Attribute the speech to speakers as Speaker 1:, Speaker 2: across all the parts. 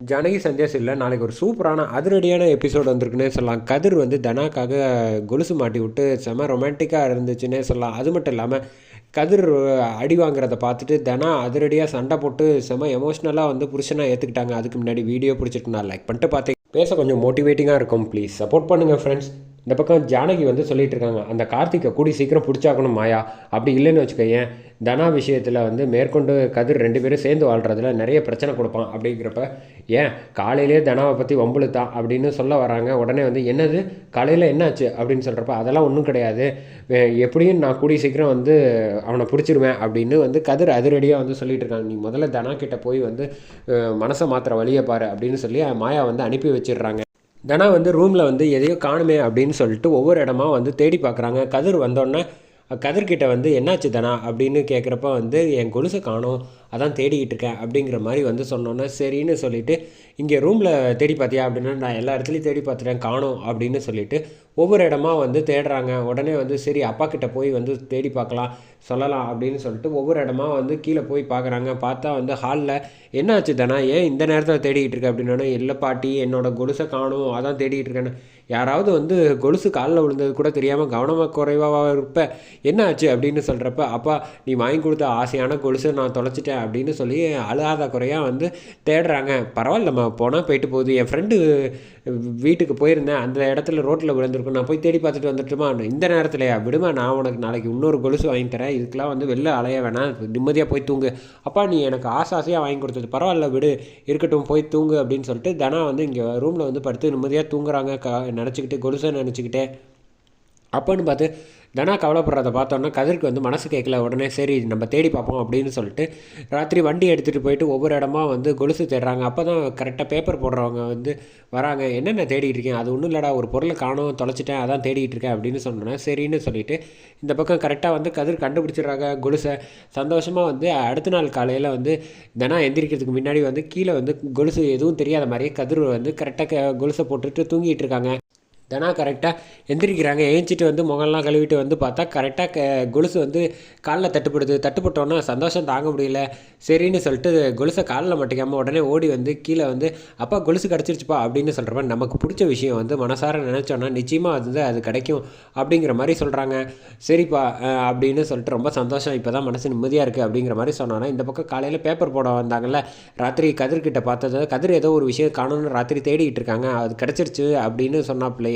Speaker 1: ஜானகி சந்தியா இல்லை நாளைக்கு ஒரு சூப்பரான அதிரடியான எபிசோடு வந்திருக்குன்னே சொல்லலாம். கதிர் வந்து தனாக்காக கொலுசு மாட்டி விட்டு செம ரொமான்டிக்காக இருந்துச்சுன்னே சொல்லலாம். அது மட்டும் இல்லாமல் கதிர் அடி வாங்குறத பார்த்துட்டு தனா அதிரடியாக சண்டை போட்டு செம எமோஷ்னலாக வந்து புருஷனாக ஏற்றுக்கிட்டாங்க அதுக்கு முன்னாடி வீடியோ பிடிச்சிட்டு நான் லைக் பண்ணிட்டு பார்த்தேன். பேச கொஞ்சம் மோட்டிவேட்டிங்காக இருக்கும் ப்ளீஸ் சப்போர்ட் பண்ணுங்கள் ஃப்ரெண்ட்ஸ் இந்த பக்கம் ஜானகி வந்து சொல்லிட்டு இருக்காங்க. அந்த கார்த்திகை கூடி சீக்கிரம் பிடிச்சாக்கணும் மாயா. அப்படி இல்லைன்னு வச்சுக்கோயேன். தனா விஷயத்தில் வந்து மேற்கொண்டு கதிர் ரெண்டு பேரும் சேர்ந்து வாழ்கிறதுல நிறைய பிரச்சனை கொடுப்பான் அப்படிங்கிறப்ப ஏன் காலையிலே தனாவை பற்றி வம்புழுத்தான் அப்படின்னு சொல்ல வராங்க. உடனே வந்து என்னது? காலையில் என்னாச்சு? அப்படின்னு சொல்கிறப்ப அதெல்லாம் ஒன்றும் கிடையாது. எப்படியும் நான் கூடிய சீக்கிரம் வந்து அவனை பிடிச்சிருவேன். அப்படின்னு வந்து கதிர் அதிரடியாக வந்து சொல்லிட்டு இருக்காங்க. நீ முதல்ல தனா கிட்ட போய் வந்து மனசை மாத்திர வழியை பாரு அப்படின்னு சொல்லி மாயா வந்து அனுப்பி வச்சிடுறாங்க. தனா வந்து ரூமில் வந்து எதையோ காணுமே அப்படின்னு சொல்லிட்டு ஒவ்வொரு இடமா வந்து தேடி பார்க்குறாங்க கதிர் வந்தோடனே கதிர்கிட்ட வந்து என்னாச்சு தானா? அப்படின்னு கேட்குறப்ப வந்து என் கொலுசை காணோம். அதான் தேடிக்கிட்டு இருக்கேன் அப்படிங்கிற மாதிரி வந்து சொன்னோன்னே சரின்னு சொல்லிவிட்டு இங்கே ரூமில் தேடி பார்த்தியா அப்படின்னா நான் எல்லா இடத்துலையும் தேடி பார்த்துட்டேன் காணோம் அப்படின்னு சொல்லிட்டு ஒவ்வொரு இடமா வந்து தேடுறாங்க. உடனே வந்து சரி அப்பா கிட்ட போய் வந்து தேடி பார்க்கலாம் சொல்லலாம் அப்படின்னு சொல்லிட்டு ஒவ்வொரு இடமா வந்து கீழே போய் பார்க்குறாங்க. பார்த்தா வந்து ஹாலில் என்னாச்சு தானே? ஏன் இந்த நேரத்தில் தேடிக்கிட்டு இருக்க? அப்படின்னா இல்லை பாட்டி என்னோட கொலுசை காணும் அதான் தேடிக்கிட்டு இருக்கேன்னு. யாராவது வந்து கொலுசு காலில் விழுந்தது கூட தெரியாமல் கவனமாக குறைவாக இருப்ப என்ன ஆச்சு அப்படின்னு சொல்கிறப்ப அப்பா நீ வாங்கி கொடுத்த ஆசையான கொலுசை நான் தொலைச்சிட்டேன். அப்படின்னு சொல்லி அழுகாத குறையாக வந்து தேடுறாங்க. பரவாயில்ல நம்ம போனால் போயிட்டு போகுது. என் ஃப்ரெண்டு வீட்டுக்கு போயிருந்தேன். அந்த இடத்துல ரோட்டில் விழுந்திருக்கும். நான் போய் தேடி பார்த்துட்டு வந்துட்டுமா? இந்த நேரத்துலையா? விடுமா நான் உனக்கு நாளைக்கு இன்னொரு கொலுசு வாங்கி தரேன். இதுக்கெலாம் வந்து வெளில அலைய வேணாம். நிம்மதியாக போய் தூங்கு. அப்பா நீ எனக்கு ஆசை ஆசையாக வாங்கி கொடுத்தது. பரவாயில்ல விடு. இருக்கட்டும் போய் தூங்கு அப்படின்னு சொல்லிட்டு தனா வந்து இங்கே ரூமில் வந்து படுத்து நிம்மதியாக தூங்குறாங்க. க நினச்சிக்கிட்டு கொலுசை நினச்சிக்கிட்டே. அப்போன்னு பார்த்து தனா கவலைப்படுறத பார்த்தோன்னா கதிருக்கு வந்து மனசு கேட்கல உடனே சரி நம்ம தேடி பார்ப்போம் அப்படின்னு சொல்லிட்டு ராத்திரி வண்டி எடுத்துகிட்டு போயிட்டு ஒவ்வொரு இடமா வந்து கொலுசு தேடுறாங்க. அப்போ தான் கரெக்டாக பேப்பர் போடுறவங்க வந்து வராங்க. என்னென்ன தேடிட்டு இருக்கேன்? அது ஒன்றும் இல்லைடா ஒரு பொருளை காணோம் தொலைச்சிட்டேன் அதான் தேடிட்டு இருக்கேன் அப்படின்னு சொன்னேன் சரின்னு சொல்லிட்டு இந்த பக்கம் கரெக்டாக வந்து கதிர் கண்டுபிடிச்சிடுறாங்க கொலுசை. சந்தோஷமாக வந்து அடுத்த நாள் காலையில் வந்து தனா எந்திரிக்கிறதுக்கு முன்னாடி வந்து கீழே வந்து கொலுசு எதுவும் தெரியாத மாதிரியே கதிர் வந்து கரெக்டாக கொலுசை போட்டுட்டு தூங்கிட்டு இருக்காங்க. தனா கரெக்டாக எந்திரிக்கிறாங்க. ஏஞ்சிட்டு வந்து முகம்லாம் கழுவிட்டு வந்து பார்த்தா கரெக்டாக க கொலுசு வந்து காலில் தட்டுப்படுது. தட்டுப்பட்டோன்னா சந்தோஷம் தாங்க முடியல. சரின்னு சொல்லிட்டு கொலுசை காலில் மாட்டிக்காமல் உடனே ஓடி வந்து கீழே வந்து அப்பா கொலுசு கிடச்சிருச்சுப்பா அப்படின்னு சொல்கிறப்ப நமக்கு பிடிச்ச விஷயம் வந்து மனசார நினச்சோன்னா நிச்சயமாக வந்து அது கிடைக்கும் அப்படிங்கிற மாதிரி சொல்கிறாங்க சரிப்பா அப்படின்னு சொல்லிட்டு ரொம்ப சந்தோஷம். இப்போ தான் மனசு நிம்மதியாக இருக்குது அப்படிங்கிற மாதிரி சொன்னோன்னா இந்த பக்கம் காலையில் பேப்பர் போட வந்தாங்கல்ல ராத்திரி கதிர்கிட்ட பார்த்தது கதிர் ஏதோ ஒரு விஷயம் காணணும்னு ராத்திரி தேடிக்கிட்டு இருக்காங்க. அது கிடச்சிருச்சு அப்படின்னு சொன்னாப்லையே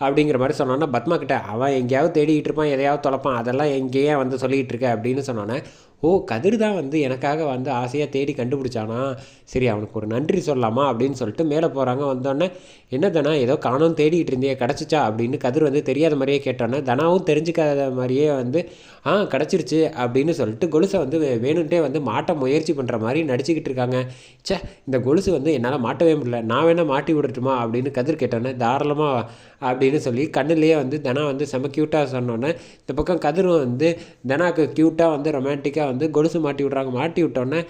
Speaker 1: அப்படிங்கிற மாதிரி சொன்னோன்னா பத்மா கிட்ட அவன் எங்கேயாவது தேடிக்கிட்டு இருப்பான் எதையாவது தொலைப்பான் அதெல்லாம் எங்கேயே வந்து சொல்லிகிட்டு இருக்க அப்படின்னு சொன்னோன்னே ஓ கதிர் தான் வந்து எனக்காக வந்து ஆசையாக தேடி கண்டுபிடிச்சானா? சரி அவனுக்கு ஒரு நன்றி சொல்லலாமா? அப்படின்னு சொல்லிட்டு மேலே போகிறாங்க வந்தோடனே என்ன தனா ஏதோ காணோம் தேடிக்கிட்டு இருந்தியே கிடச்சிச்சா? அப்படின்னு கதிர் வந்து தெரியாத மாதிரியே கேட்டோன்னே தனாவும் தெரிஞ்சுக்காத மாதிரியே வந்து ஆ கிடச்சிருச்சு அப்படின்னு சொல்லிட்டு கொலுசை வந்து வேணுன்ட்டே வந்து மாட்ட முயற்சி பண்ணுற மாதிரி நடிச்சுக்கிட்டு இருக்காங்க. சே இந்த கொலுசு வந்து என்னால் மாட்டவே முடியல நான் வேணால் மாட்டி விடட்டுமா? அப்படின்னு கதிர் கேட்டோன்னே தாராளமாக அப்படி அப்படின்னு சொல்லி கண்ணுலேயே வந்து தனா வந்து செம க்யூட்டாக சொன்னோன்னே இந்த பக்கம் கதிரும் வந்து தனாக்கு க்யூட்டாக வந்து ரொமான்டிக்காக வந்து கொலுசு மாட்டி விட்றாங்க. மாட்டி விட்டோன்னே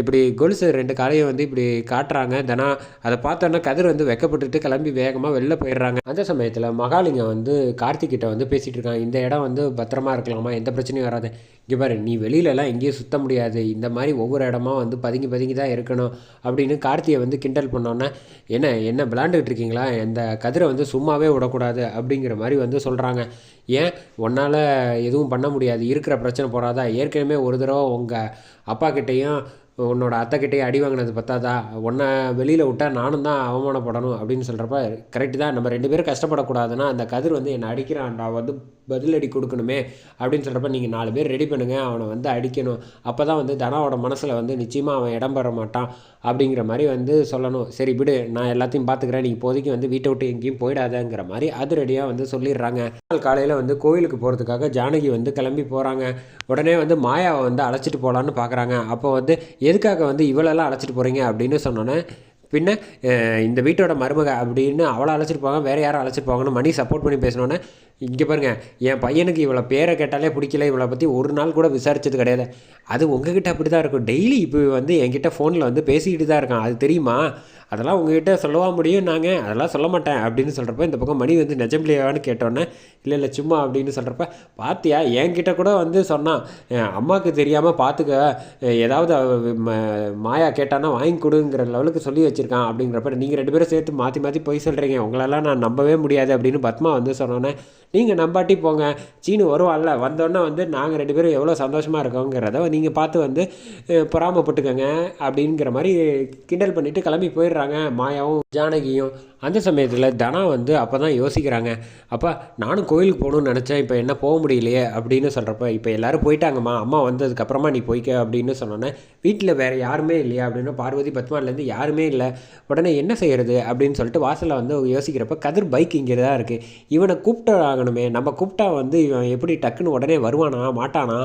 Speaker 1: இப்படி கொலுசு ரெண்டு காலையும் வந்து இப்படி காட்டுறாங்க. தனா அதை பார்த்தோன்னே கதிர் வந்து வெக்கப்பட்டுட்டு கிளம்பி வேகமாக வெளில போயிடுறாங்க. அந்த சமயத்தில் மகாலிங்கம் வந்து கார்த்திக்கிட்ட வந்து பேசிகிட்டு இருக்காங்க. இந்த இடம் வந்து பத்திரமா இருக்கலாமா? எந்த பிரச்சனையும் வராது. இங்கே பாரு நீ வெளியிலலாம் எங்கேயும் சுத்த முடியாது. இந்த மாதிரி ஒவ்வொரு இடமா வந்து பதுங்கி பதுங்கி தான் இருக்கணும் அப்படின்னு கார்த்தியை வந்து கிண்டல் பண்ணோன்னே என்ன என்ன விளாண்டுக்கிட்டு இருக்கீங்களா? இந்த கதிரை வந்து சும்மாவே விடக்கூடாது. அப்படிங்கிற மாதிரி வந்து சொல்கிறாங்க ஏன்? உன்னால் எதுவும் பண்ண முடியாது. இருக்கிற பிரச்சனை போகாதா ஏற்கனவே ஒரு தடவை உங்கள் அப்பா கிட்டேயும் உன்னோட அத்தைக்கிட்டேயும் அடி வாங்கினது பத்தாதா? உன்னை வெளியில் விட்டா நானும் தான் அவமானப்படணும் அப்படின்னு சொல்கிறப்ப கரெக்டு தான். நம்ம ரெண்டு பேரும் கஷ்டப்படக்கூடாதுன்னா அந்த கதிர் வந்து என்னை அடிக்கிறான் நான் வந்து பதிலடி கொடுக்கணுமே அப்படின்னு சொல்கிறப்ப நீங்கள் நாலு பேர் ரெடி பண்ணுங்கள் அவனை வந்து அடிக்கணும். அப்போ தான் வந்து தனாவோட மனசில் வந்து நிச்சயமாக அவன் இடம் பெற மாட்டான் அப்படிங்கிற மாதிரி வந்து சொல்லணும். சரி விடு நான் எல்லாத்தையும் பார்த்துக்கிறேன் நீ இப்போதைக்கு வந்து வீட்டை விட்டு எங்கேயும் போயிடாதங்கிற மாதிரி அது ரெடியாக வந்து சொல்லிடுறாங்க. நாள் காலையில் வந்து கோயிலுக்கு போகிறதுக்காக ஜானகி வந்து கிளம்பி போகிறாங்க உடனே வந்து மாயாவை வந்து அழைச்சிட்டு போகலான்னு பார்க்குறாங்க அப்போ வந்து எதுக்காக வந்து இவளெல்லாம் அழைச்சிட்டு போகிறீங்க அப்படின்னு சொன்னோன்னே பின்ன இந்த வீட்டோட மருமக அப்படின்னு அவளை அழைச்சிட்டு போவாங்க வேறு யாரும் அழைச்சிட்டு போவாங்கன்னு மணி சப்போர்ட் பண்ணி பேசினோன்னே இங்கே பாருங்கள் என் பையனுக்கு இவ்வளோ பேரை கேட்டாலே பிடிக்கல இவளை பற்றி ஒரு நாள் கூட விசாரிச்சது கிடையாது. அது உங்ககிட்ட அப்படி தான் இருக்கும். டெய்லி இப்போ வந்து என்கிட்ட ஃபோனில் வந்து பேசிக்கிட்டு தான் இருக்கான். அது தெரியுமா? அதெல்லாம் உங்ககிட்ட சொல்லவா முடியும் நாங்கள் அதெல்லாம் சொல்ல மாட்டேன் அப்படின்னு சொல்கிறப்ப இந்த பக்கம் மணி வந்து நிஜம்லையான்னு கேட்டோன்னே இல்லை இல்லை சும்மா அப்படின்னு சொல்கிறப்ப பார்த்தியா என்கிட்ட கூட வந்து சொன்னான். "என் அம்மாவுக்கு தெரியாமல் பார்த்துக்க ஏதாவது மாயா கேட்டானா வாங்கி கொடுங்கிற லெவலுக்கு சொல்லி வச்சுருக்கான். அப்படிங்கிறப்ப நீங்கள் ரெண்டு பேரும் சேர்த்து மாற்றி மாற்றி போய் சொல்கிறீங்க உங்களெல்லாம் நான் நம்பவே முடியாது அப்படின்னு பத்மா வந்து சொன்னோன்னே நீங்கள் நம்பாட்டி போங்க. சீனு வருவாள்ல. வந்தோடனே வந்து நாங்கள் ரெண்டு பேரும் எவ்வளோ சந்தோஷமாக இருக்கோங்கிறத நீங்கள் பார்த்து வந்து பொறாமப்பட்டுக்கோங்க பொறாமைப்பட்டுக்கோங்க அப்படிங்கிற மாதிரி கிண்டல் பண்ணிவிட்டு கிளம்பி போயிடுறாங்க. மாயாவும் ஜானகியும். அந்த சமயத்தில் தனா வந்து அப்போ தான் யோசிக்கிறாங்க. அப்பா நானும் கோயிலுக்கு போகணும்னு நினச்சேன். இப்போ என்ன போக முடியலையே அப்படின்னு சொல்கிறப்ப இப்போ எல்லாரும் போயிட்டாங்கம்மா. அம்மா வந்ததுக்கப்புறமா நீ போய்க்க அப்படின்னு சொன்னோன்னே வீட்டில் வேறு யாருமே இல்லையா அப்படின்னு பார்வதி பத்மாலேருந்து யாருமே இல்லை. உடனே என்ன செய்கிறது அப்படின்னு சொல்லிட்டு வாசலில் வந்து யோசிக்கிறப்ப கதிர் பைக் இங்கே தான் இருக்குது இவனை கூப்பிட்டு ஆகணுமே நம்ம கூப்பிட்டா வந்து இவன் எப்படி டக்குன்னு உடனே வருவானா மாட்டானா?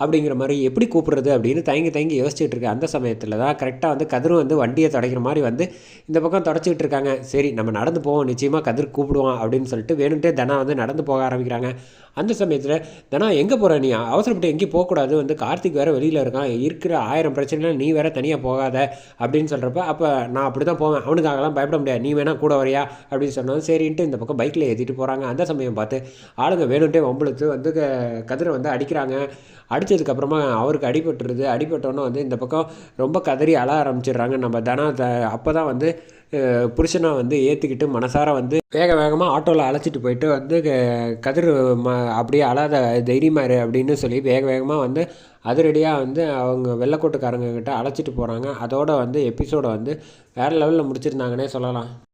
Speaker 1: அப்படிங்கிற மாதிரி எப்படி கூப்பிடுறது அப்படின்னு தயங்கி தயங்கி யோசிச்சுட்டு இருக்க அந்த சமயத்தில் தான் கரெக்டாக வந்து கதிரும் வந்து வண்டியை தொடக்கிற மாதிரி வந்து இந்த பக்கம் தொடச்சிக்கிட்டு இருக்காங்க. சரி நம்ம நடந்து போவோம். நிச்சயமாக கதிர் கூப்பிடுவான் அப்படின்னு சொல்லிட்டு வேணும்ட்டே தனா வந்து நடந்து போக ஆரம்பிக்கிறாங்க. அந்த சமயத்தில் தனா எங்கே போகிற நீ? அவசரப்பட்டு எங்கேயும் போகக்கூடாது. வந்து கார்த்திக் வேறு வெளியில் இருக்கான். இருக்கிற ஆயிரம் பிரச்சனைகள் நீ வேறு தனியாக போகாத. அப்படின்னு சொல்கிறப்ப அப்போ நான் அப்படி தான் போவேன். அவனுக்காகலாம் பயப்பட முடியாது. நீ வேணால் கூட வரையா? அப்படின்னு சொன்னாலும் சரின்ட்டு இந்த பக்கம் பைக்கில் ஏற்றிட்டு போகிறாங்க அந்த சமயம் பார்த்து ஆளுங்க வேணும்ட்டே வம்பளுத்து வந்து க- கதிரை வந்து அடிக்கிறாங்க. அடி அடித்ததுக்கப்புறமா அவருக்கு அடிபட்டுருது. அடிபட்டோன்னே வந்து இந்த பக்கம் ரொம்ப கதறி அழ ஆரம்பிச்சிடுறாங்க. நம்ம தனா த அப்போ தான் வந்து புருஷனை வந்து ஏற்றிக்கிட்டு மனசார வந்து வேக வேகமாக ஆட்டோவில் அழைச்சிட்டு போயிட்டு வந்து கதிர் ம அப்படியே அழாத தைரியமாக இரு அப்படின்னு சொல்லி வேக வேகமாக வந்து அதிரடியாக வந்து அவங்க வெள்ளக்கோட்டுக்காரங்க கிட்ட அழைச்சிட்டு போகிறாங்க அதோட வந்து எபிசோடை வந்து வேறு லெவலில் முடிச்சிருந்தாங்கன்னே சொல்லலாம்.